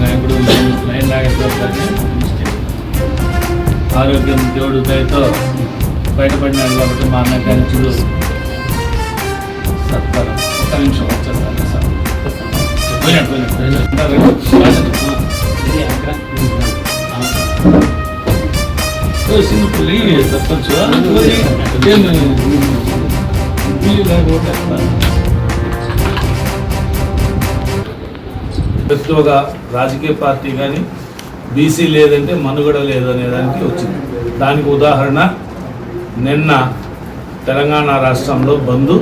నాయకుడు లైన్ నాగేశ్వర ఆరోగ్యం దేవుడు దయతో బయటపడినాడు కాబట్టి మా అన్నగారి చూడు సత్కారం. ఒక నిమిషం వచ్చేస్తాను సార్. పోయినట్టు పోయినట్టు సింపుల్ తప్పచ్చు ప్రతి ఒక రాజకీయ పార్టీ కానీ బీసీ లేదంటే మనుగడ లేదనే దానికి వచ్చింది. దానికి ఉదాహరణ నిన్న తెలంగాణ రాష్ట్రంలో బంధు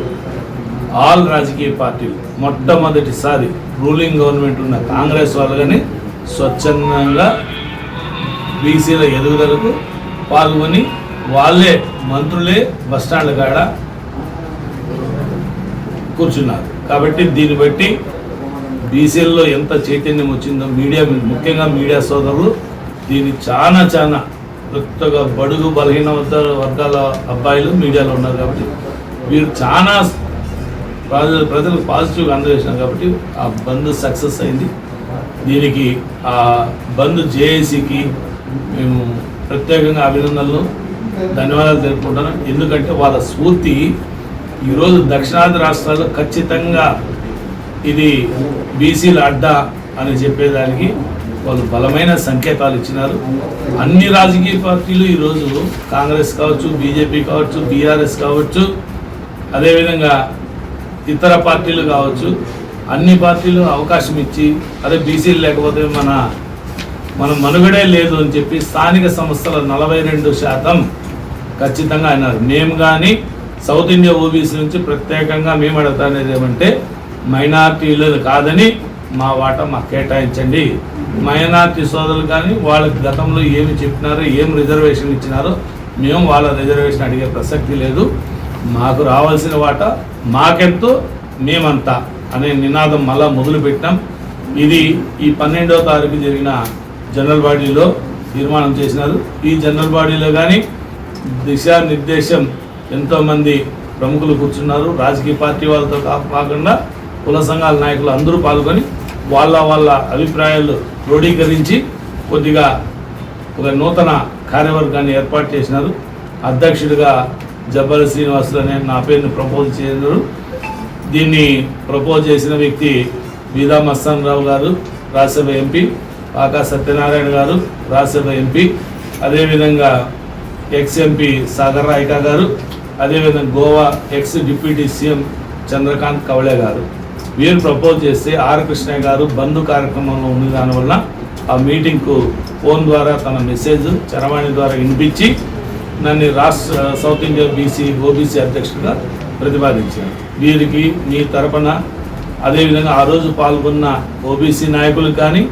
ఆల్ రాజకీయ పార్టీలు మొట్టమొదటిసారి రూలింగ్ గవర్నమెంట్ ఉన్న కాంగ్రెస్ వాళ్ళు కానీ స్వచ్ఛందంగా బీసీల ఎదుగుదలకు పాల్గొని వాళ్ళే మంత్రులే బస్టాండ్ల కాడ కూర్చున్నారు. కాబట్టి దీన్ని బట్టి బీసీల్లో ఎంత చైతన్యం వచ్చిందో మీడియా ముఖ్యంగా మీడియా సోదరులు దీన్ని చాలా చాలా కొత్తగా బడుగు బలహీన వర్గాల వర్గాల అబ్బాయిలు మీడియాలో ఉన్నారు కాబట్టి వీరు చాలా ప్రజలు ప్రజలకు పాజిటివ్గా అందజేసినారు కాబట్టి ఆ బంద్ సక్సెస్ అయింది. దీనికి ఆ బంద్ జేఏసీకి మేము ప్రత్యేకంగా అభినందనలు ధన్యవాదాలు తెలుపుకుంటాను ఎందుకంటే వాళ్ళ స్ఫూర్తి ఈరోజు దక్షిణాది రాష్ట్రాల్లో ఖచ్చితంగా ఇది బీసీల అడ్డా అని చెప్పేదానికి వాళ్ళు బలమైన సంకేతాలు ఇచ్చినారు. అన్ని రాజకీయ పార్టీలు ఈరోజు కాంగ్రెస్ కావచ్చు బీజేపీ కావచ్చు బీఆర్ఎస్ కావచ్చు అదేవిధంగా ఇతర పార్టీలు కావచ్చు అన్ని పార్టీలు అవకాశం ఇచ్చి అదే బీసీలు లేకపోతే మన మన మనుగడే లేదు అని చెప్పి స్థానిక సంస్థల నలభై రెండు శాతం ఖచ్చితంగా అన్నారు. మేము కానీ సౌత్ ఇండియా ఓబీసీ నుంచి ప్రత్యేకంగా మేము అడుగుతానేది ఏమంటే మైనార్టీలు కాదని మా వాటా మాకు కేటాయించండి. మైనార్టీ సోదరులు కానీ వాళ్ళకి గతంలో ఏమి చెప్పినారో ఏం రిజర్వేషన్ ఇచ్చినారో మేము వాళ్ళ రిజర్వేషన్ అడిగే ప్రసక్తి లేదు. మాకు రావాల్సిన వాటా మాకెంతో మేమంతా అనే నినాదం మళ్ళా మొదలుపెట్టాం ఇది ఈ పన్నెండవ తారీఖు జరిగిన జనరల్ బాడీలో తీర్మానం చేసినారు. ఈ జనరల్ బాడీలో కానీ దిశానిర్దేశం ఎంతోమంది ప్రముఖులు కూర్చున్నారు. రాజకీయ పార్టీ వాళ్ళతో కాకుండా కుల సంఘాల నాయకులు అందరూ పాల్గొని వాళ్ళ వాళ్ళ అభిప్రాయాలు క్రోడీకరించి కొద్దిగా ఒక నూతన కార్యవర్గాన్ని ఏర్పాటు చేసినారు. అధ్యక్షుడిగా జబ్బర్ శ్రీనివాసులు అనే నా పేరుని ప్రపోజ్ చేసినారు. దీన్ని ప్రపోజ్ చేసిన వ్యక్తి బీదా మస్తాన్ రావు గారు రాజ్యసభ ఎంపీ. పాకా సత్యనారాయణ గారు రాజ్యసభ ఎంపీ. అదేవిధంగా ఎక్స్ ఎంపీ సాగర్ రాయికా గారు అదేవిధంగా Goa ex deputy CM Chandrakant Kavale garu. వీరు ప్రపోజ్ చేస్తే ఆర్ కృష్ణయ్య గారు బంధు కార్యక్రమంలో ఉన్న దానివల్ల ఆ మీటింగ్కు ఫోన్ ద్వారా తన మెసేజ్ చరవాణి ద్వారా వినిపించి నన్ను రాష్ట్ర సౌత్ ఇండియా బీసీ ఓబీసీ అధ్యక్షుడిగా ప్రతిపాదించారు. వీరికి మీ తరపున అదేవిధంగా ఆ రోజు పాల్గొన్న ఓబీసీ నాయకులకు కానీ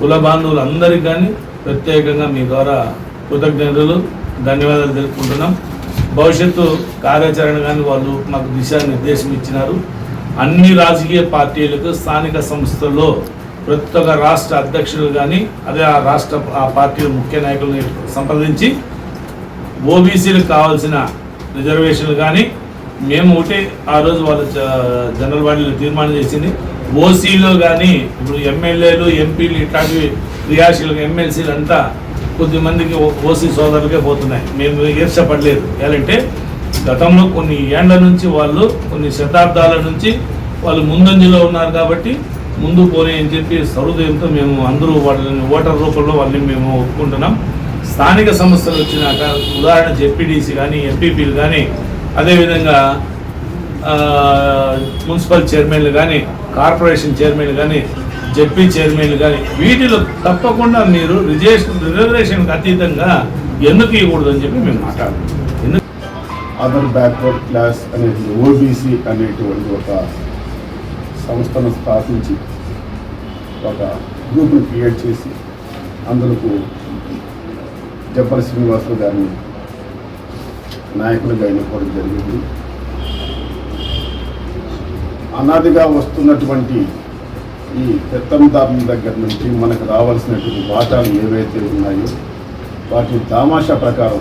కుల బాంధవులందరికీ కానీ ప్రత్యేకంగా మీ ద్వారా కృతజ్ఞతలు ధన్యవాదాలు తెలుపుకుంటున్నాం. భవిష్యత్తు కార్యాచరణ కానీ వాళ్ళు మాకు దిశానిర్దేశం ఇచ్చినారు. అన్ని రాజకీయ పార్టీలకు స్థానిక సంస్థల్లో ప్రతి ఒక్క రాష్ట్ర అధ్యక్షులు కానీ అదే ఆ రాష్ట్ర ఆ పార్టీ ముఖ్య నాయకులను సంప్రదించి ఓబీసీలకు కావాల్సిన రిజర్వేషన్లు కానీ మేము ఒకటి ఆ రోజు వాళ్ళ జ- జనరల్ బాడీలో తీర్మానం చేసింది. ఓసీలో కానీ ఇప్పుడు ఎమ్మెల్యేలు ఎంపీలు ఇట్లాంటివి క్రియాశీలక ఎమ్మెల్సీలు అంతా కొద్ది మందికి ఓ- ఓసీ సోదరులకే పోతున్నాయి. మేము ఈర్చపడలేదు ఎలాంటే గతంలో కొన్ని ఏండ్ల నుంచి వాళ్ళు కొన్ని శతాబ్దాల నుంచి వాళ్ళు ముందంజలో ఉన్నారు కాబట్టి ముందు పోనీ అని చెప్పి సహృదయంతో మేము అందరూ వాళ్ళని ఓటర్ రూపంలో వాళ్ళని మేము ఒప్పుకుంటున్నాం. స్థానిక సంస్థలు వచ్చినాక ఉదాహరణ జెడ్పీడీసీ కానీ ఎంపీపీలు కానీ అదేవిధంగా మున్సిపల్ చైర్మన్లు కానీ కార్పొరేషన్ చైర్మన్ కానీ జెడ్పీ చైర్మన్లు కానీ వీటిలో తప్పకుండా మీరు రిజర్వేషన్ రిజర్వేషన్కి అతీతంగా ఎందుకు ఇవ్వకూడదు అని చెప్పి మేము మాట్లాడుతున్నాం. అదర్ బ్యాక్వర్డ్ క్లాస్ అనేది ఓబీసీ అనేటువంటి ఒక సంస్థను స్థాపించి ఒక గ్రూప్ని క్రియేట్ చేసి అందులోకి జబ్బర్ శ్రీనివాసులు గారిని నాయకులుగా ఎన్నుకోవడం జరిగింది. అనాదిగా వస్తున్నటువంటి ఈ పెత్తందారుల దగ్గర నుంచి మనకు రావాల్సినటువంటి వాటాలు ఏవైతే ఉన్నాయో వాటి తామాషా ప్రకారం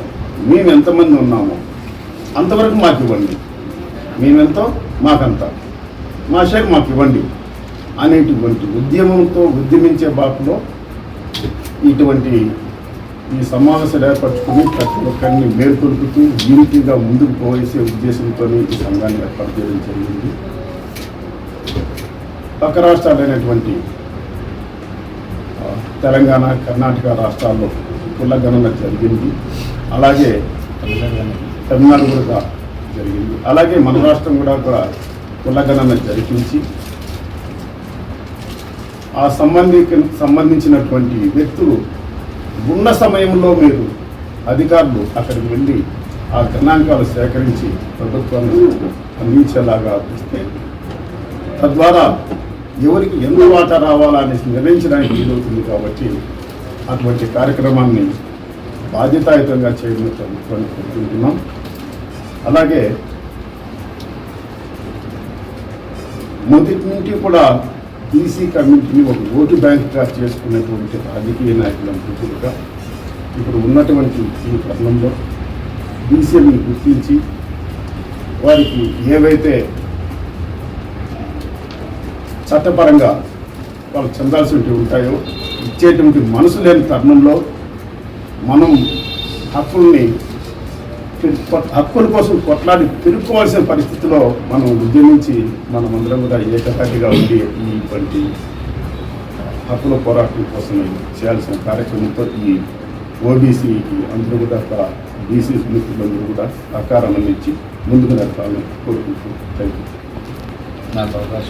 మేము ఎంతమంది ఉన్నామో అంతవరకు మాకు ఇవ్వండి. మేమెంతో మాకంత? మా షేర్ మాకు ఇవ్వండి. అనేటువంటి ఉద్యమంతో ఉద్యమించే బాపులో ఇటువంటి ఈ సమావేశాలు ఏర్పరచుకుని ప్రతి ఒక్కరిని మేల్కొల్పుతూ యూనిటీగా ముందుకు పోయేసే ఉద్దేశంతో ఈ సంఘాన్ని ఏర్పాటు చేయడం జరిగింది. పక్క రాష్ట్రాలైనటువంటి తెలంగాణ కర్ణాటక రాష్ట్రాల్లో కులగణన జరిగింది. అలాగే తమిళనాడు కూడా జరిగింది. అలాగే మన రాష్ట్రం కూడా ఒక కులగణన జరిపించి ఆ సంబంధి సంబంధించినటువంటి వ్యక్తులు ఉన్న సమయంలో మీరు అధికారులు అక్కడికి వెళ్ళి ఆ గణాంకాలు సేకరించి ప్రభుత్వాన్ని అందించేలాగా ఇస్తే తద్వారా ఎవరికి ఎంత వాటా రావాలా అనేసి నిర్ణయించడానికి వీలవుతుంది కాబట్టి అటువంటి కార్యక్రమాన్ని బాధ్యతాయుతంగా చేయడం కోరుకుంటున్నాం అలాగే మొదటి నుండి కూడా బీసీ కమ్యూనిటీని ఒక ఓటు బ్యాంక్గా చేసుకున్నటువంటి రాజకీయ నాయకులందరూ ఇప్పుడు ఉన్నటువంటి ఈ తరుణంలో బీసీని గుర్తించి వారికి ఏవైతే చట్టపరంగా వాళ్ళు చెందాల్సినవి ఉంటాయో ఇచ్చేటువంటి మనసు లేని తరుణంలో మనం హక్కుల్ని హక్కుల కోసం కొట్లాడి తిరుక్కోవాల్సిన పరిస్థితిలో మనం ఉద్యమించి మనం అందరం కూడా ఏకతాటిగా ఉండి ఇటువంటి హక్కుల పోరాటం కోసం చేయాల్సిన కార్యక్రమంతో ఈ ఓబీసీకి అందరూ కూడా బీసీ మిత్రులందరూ కూడా సహకారం అందించి ముందుకు నడపాలని కోరుకుంటూ థ్యాంక్ యూ నాకు అవకాశం